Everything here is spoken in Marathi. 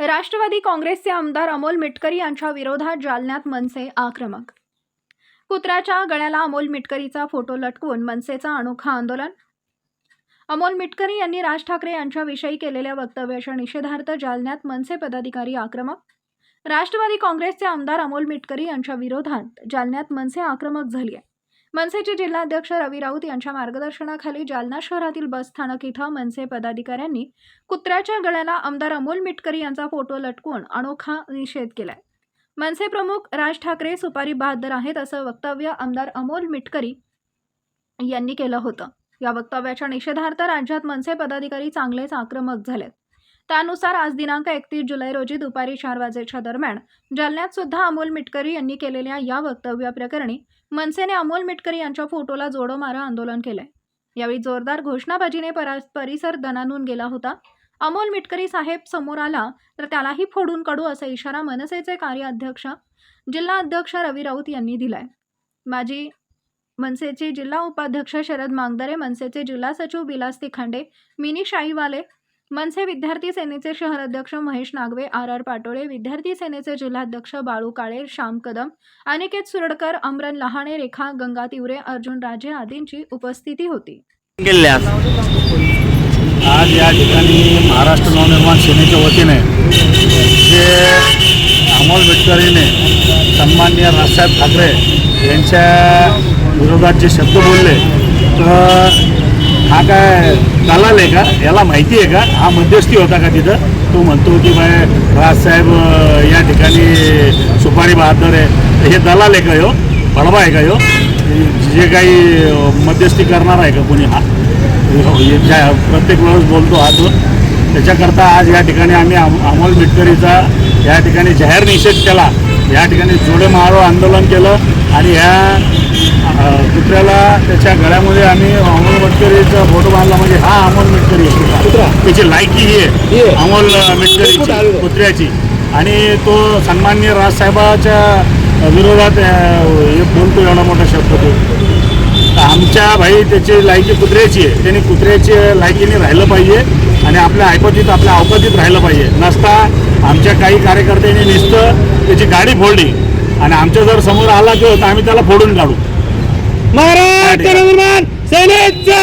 राष्ट्रवादी काँग्रेसचे आमदार अमोल मिटकरी यांच्या विरोधात जालन्यात मनसे आक्रमक. कुत्र्याच्या गळ्याला अमोल मिटकरीचा फोटो लटकवून मनसेचा अनोखा आंदोलन. अमोल मिटकरी यांनी राज ठाकरे यांच्याविषयी केलेल्या वक्तव्याच्या निषेधार्थ जालन्यात मनसे पदाधिकारी आक्रमक. राष्ट्रवादी काँग्रेसचे आमदार अमोल मिटकरी यांच्या विरोधात जालन्यात मनसे आक्रमक झाली आहे. मनसेचे जिल्हाध्यक्ष रवी राऊत यांच्या मार्गदर्शनाखाली जालना शहरातील बस स्थानक इथं मनसे पदाधिकाऱ्यांनी कुत्र्याच्या गळ्याला आमदार अमोल मिटकरी यांचा फोटो लटकवून अनोखा निषेध केलाय. मनसे प्रमुख राज ठाकरे सुपारी बहादर आहेत असं वक्तव्य आमदार अमोल मिटकरी यांनी केलं होतं. या वक्तव्याच्या निषेधार्थ राज्यात मनसे पदाधिकारी चांगलेच आक्रमक झालेत. त्यानुसार आज दिनांक एकतीस जुलै रोजी दुपारी चार वाजेच्या दरम्यान जालन्यात सुद्धा अमोल मिटकरी यांनी केलेल्या या वक्तव्याप्रकरणी मनसेने अमोल मिटकरी यांच्या फोटोला जोडो मारा आंदोलन केलंय. यावेळी जोरदार घोषणाबाजीने परिसर दणानून गेला होता. अमोल मिटकरी साहेब समोर आला तर त्यालाही फोडून काढू असा इशारा मनसेचे कार्याध्यक्ष जिल्हा अध्यक्ष रवी राऊत यांनी दिलाय. माजी मनसेचे जिल्हा उपाध्यक्ष शरद मांगदरे मनसेचे जिल्हा सचिव विलास तिखांडे मिनी शाहीवाले मनसे विद्यार्थी सेनेचे शहर अध्यक्ष महेश नागवे आर आर पाटोळे विद्यार्थी सेनेचे जिल्हाध्यक्ष बाळू काळे श्याम कदम अनिकेत सुरडकर अमरन लहाणे रेखा गंगा तिवरे अर्जुन राजे आदींची उपस्थिती होती. आज या ठिकाणी महाराष्ट्र नवनिर्माण सेनेच्या वतीने जे अमोल मिटकरीने सन्माननीय राजसाहेब ठाकरे यांच्या विरोधात जे शब्द बोलले तर हा काय दलाल आहे का? याला माहिती आहे का? हा मध्यस्थी होता का तिथं? तो म्हणतो की बाय राजसाहेब या ठिकाणी सुपारी बहादर आहे. हे दलाल आहे का यो बडबा आहे का यो जे काही मध्यस्थी करणार आहे का कोणी हा? हो, ज्या प्रत्येक वेळेस बोलतो हा तो. त्याच्याकरता आज या ठिकाणी आम्ही अम- अमोल मिटकरीचा या ठिकाणी जाहीर निषेध केला. या ठिकाणी जोडे मारो आंदोलन केलं आणि ह्या कुत्र्याला त्याच्या गळ्यामध्ये आम्ही अमोल मिटकरीचा फोटो बांधला म्हणजे हा अमोल मिटकरी. त्याची लायकी ही आहे. अमोल मिटकरीची कुत्र्याची. आणि तो सन्माननीय राजसाहेबाच्या विरोधात हे बोलतो एवढा मोठा शब्द तो. आमच्या भाई त्याची लायकी कुत्र्याची आहे. त्यांनी कुत्र्याची लायकीने राहिलं पाहिजे आणि आपल्या ऐपतीत आपल्या अवकातीत राहिलं पाहिजे. नसता आमच्या काही कार्यकर्त्यांनी नुसतं त्याची गाडी फोडली. आणि आमच्या जर समोर आला तो तर आम्ही त्याला फोडून काढू. महाराष्ट्र निर्माण सेनेचा